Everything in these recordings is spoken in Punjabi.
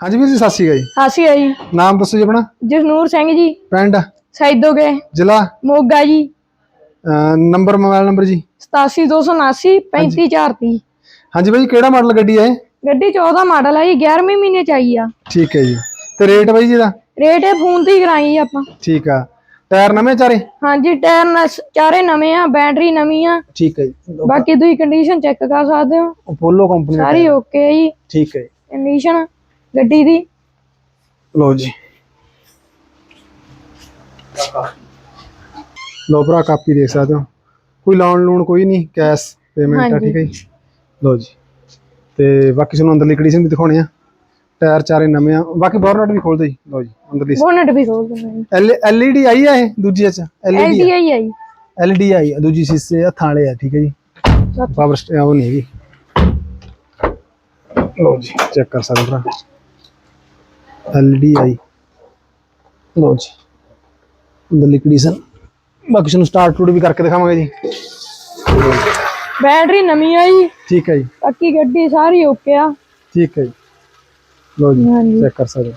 ਹਾਂਜੀ ਵੀਰ ਜੀ ਸਤਿ ਸ਼੍ਰੀ ਅਕਾਲ ਜੀ। ਹਾਸੀ ਆ ਜੀ। ਨਾਮ ਦੱਸੋ ਜੀ ਆਪਣਾ? ਜਸਨੂਰ ਸਿੰਘ ਜੀ। ਪਿੰਡ? ਸੈਦੋਗੇ ਜ਼ਿਲ੍ਹਾ? ਮੋਗਾ ਜੀ। ਅਹ ਨੰਬਰ ਮੋਬਾਈਲ ਨੰਬਰ ਜੀ? 87279 35430 ਹਾਂਜੀ। ਬਾਈ ਕਿਹੜਾ ਮਾਡਲ ਗੱਡੀ ਹੈ ਇਹ? ਗੱਡੀ 14 ਮਾਡਲ ਆ ਜੀ 11ਵੇਂ ਮਹੀਨੇ ਚ ਆਈ ਆ। ਠੀਕ ਹੈ ਜੀ। ਤੇ ਰੇਟ ਬਾਈ ਜੀ ਦਾ ਰੇਟ ਇਹ ਫੋਨ ਤੇ ਹੀ ਕਰਾਈ ਆ ਆਪਾਂ। ਠੀਕ ਆ। ਟਾਇਰ ਨਵੇਂ ਚਾਰੇ? ਹਾਂਜੀ ਟਾਇਰ ਨ- ਚਾਰੇ ਨਵੇਂ ਆ ਬੈਟਰੀ ਨਵੀਂ ਆ। ਠੀਕ ਹੈ ਜੀ। ਬਾਕੀ ਤੁਸੀਂ ਕੰਡੀਸ਼ਨ ਚੈੱਕ ਕਰ ਸਕਦੇ ਹੋ। ਅਪੋਲੋ ਕੰਪਨੀ ਸਾਰੀ ਓਕੇ ਜੀ। ਠੀਕ ਹੈ ਜੀ। ਕੰਡੀਸ਼ਨ ਗੱਡੀ ਦੀ? ਲਓ ਜੀ। ਲਓ ਭਰਾ ਕਾਪੀ ਦੇਖ ਸਕਦੇ ਹੋ। ਕੋਈ ਲੋਨ ਲੋਨ ਕੋਈ ਨਹੀਂ ਕੈਸ਼ ਪੇਮੈਂਟ ਆ। ਠੀਕ ਹੈ ਜੀ। ਲਓ ਜੀ। ਤੇ ਬਾਕੀ ਤੁਹਾਨੂੰ ਅੰਦਰਲੀ ਕੰਡੀਸ਼ਨ ਵੀ ਦਿਖਾਉਣੇ ਆ। ਟਾਇਰ ਚਾਰੇ ਨਵੇਂ ਆ। ਬਾਕੀ ਬੋਰਨਟ ਵੀ ਖੋਲ ਦਿਓ ਜੀ। ਲਓ ਜੀ ਅੰਦਰਲੀ ਬੋਨਟ ਵੀ ਖੋਲ ਦਿੰਦੇ ਐਲਈਡੀ ਆਈ ਆ ਇਹ ਦੂਜੀ ਚ? ਐਲਈਡੀ ਐਲਡੀਆਈ ਆ ਜੀ। ਐਲਈਡੀ ਆਈ ਦੂਜੀ ਸੀਸੇ ਹੱਥਾਂ ਵਾਲੇ ਆ ਠੀਕ ਹੈ ਜੀ। ਪਾਵਰ ਸਟੇ ਉਹ ਨਹੀਂ ਹੈਗੀ। ਲਓ ਜੀ ਚੈੱਕ ਕਰ ਸਕਦੇ ਭਰਾ। ਐਲਈਡੀ ਆਈ। ਲਓ ਜੀ। ਅੰਦਰਲੀ ਕੰਡੀਸ਼ਨ ਬਾਕੀ ਤੁਹਾਨੂੰ ਸਟਾਰਟ ਟੂਡ ਵੀ ਕਰਕੇ ਦਿਖਾਵਾਂਗੇ ਜੀ। ਬੈਟਰੀ ਨਵੀਂ ਆ ਜੀ ਠੀਕ ਹੈ ਜੀ। ਬਾਕੀ ਗੱਡੀ ਸਾਰੀ ਓਕੇ ਆ। ਠੀਕ ਹੈ ਜੀ। ਲਓ ਜੀ ਹਾਂਜੀ। ਚੈੱਕ ਕਰ ਸਕਦੇ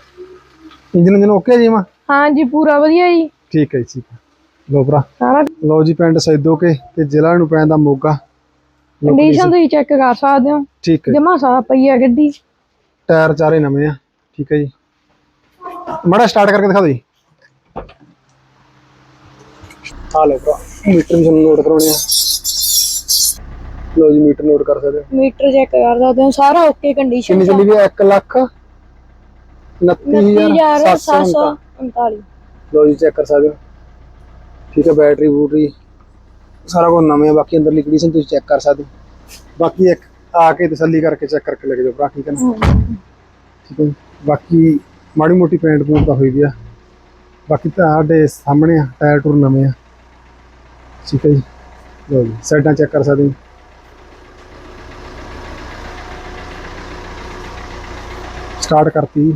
ਇੰਜਨ ਇੰਜਨ ਓਕੇ ਜੀ ਮਾ? ਹਾਂਜੀ ਪੂਰਾ ਵਧੀਆ ਜੀ। ਠੀਕ ਹੈ ਜੀ ਠੀਕ ਹੈ। ਲਓ ਭਰਾ। ਸਾਰਾ ਲਓ ਜੀ ਪਿੰਡ ਸੈਦੋਕੇ ਤੇ ਜ਼ਿਲ੍ਹਾ ਨੂੰ ਪੈਂਦਾ ਮੋਗਾ ਕੰਡੀਸ਼ਨ ਤੁਸੀਂ ਚੈੱਕ ਕਰ ਸਕਦੇ ਹੋ। ਠੀਕ ਹੈ ਜਮਾ ਸਾਫ਼ ਪਈ ਆ ਗੱਡੀ। ਟਾਇਰ ਚਾਰੇ ਨਵੇਂ ਆ। ਠੀਕ ਹੈ ਜੀ। ਮੜਾ ਸਟਾਰਟ ਕਰਕੇ ਦਿਖਾ ਦਿਓ ਜੀ। ਆ ਲਓ ਭਰਾ ਮੀਟਰ ਵੀ ਤੁਹਾਨੂੰ ਨੋਟ ਕਰਾਉਣੇ ਆ। ਲਓ ਜੀ ਮੀਟਰ ਨੋਟ ਕਰ ਸਕਦੇ ਹੋ ਮੀਟਰ ਚੈੱਕ ਕਰ ਸਕਦੇ ਹੋ ਸਾਰਾ ਓਕੇ ਕੰਡੀਸ਼ਨ ਕਿੰਨੀ ਚੱਲੀ ਵੀ 1 ਲੱਖ 29749 29749 ਲਓ ਜੀ ਚੈੱਕ ਕਰ ਸਕਦੇ ਹੋ। ਠੀਕ ਹੈ ਬੈਟਰੀ ਬੂਟਰੀ ਸਾਰਾ ਕੁਝ ਨਵੇਂ ਆ ਬਾਕੀ ਅੰਦਰਲੀ ਕੰਡੀਸ਼ਨ ਤੁਸੀਂ ਚੈੱਕ ਕਰ ਸਕਦੇ ਹੋ। ਬਾਕੀ ਇੱਕ ਆ ਕੇ ਤਸੱਲੀ ਕਰਕੇ ਚੈੱਕ ਕਰਕੇ ਲੈ ਕੇ ਜਾਓ ਭਰਾ ਠੀਕ ਹੈ ਨਾ? ਠੀਕ ਹੈ ਜੀ। ਬਾਕੀ ਮਾੜੀ ਮੋਟੀ ਪੇਂਟ ਪੂੰਟ ਤਾਂ ਹੋਈ ਵੀ ਆ। ਬਾਕੀ ਤੁਹਾਡੇ ਸਾਹਮਣੇ ਆ ਟਾਇਰ ਟੂਰ ਨਵੇਂ ਆ। ਠੀਕ ਹੈ ਜੀ। ਲਓ ਜੀ ਸਾਈਡਾਂ ਚੈੱਕ ਕਰ ਸਕਦੇ ਹੋ। ਸਟਾਰਟ ਕਰਤੀ।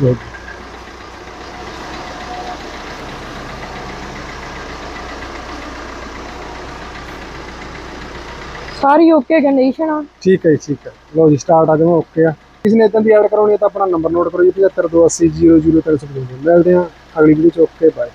ਜੀ। ਸਾਰੀ ਓਕੇ ਕੰਡੀਸ਼ਨ ਆ। ਠੀਕ ਹੈ ਜੀ, ਠੀਕ ਹੈ ਲਓ ਜੀ ਸਟਾਰਟ ਆ ਜਾਵਾਂ ਓਕੇ ਆ। ਕਿਸੇ ਨੇ ਇਦਾਂ ਦੀ ਐਡ ਕਰਾਉਣੀ ਹੈ ਤਾਂ ਆਪਣਾ ਨੰਬਰ ਨੋਟ ਕਰੋ ਜੀ 7528000355 ਮਿਲਦੇ ਆ ਅਗਲੀ ਵੀਡੀਓ ਚ, ਓਕੇ ਬਾਏ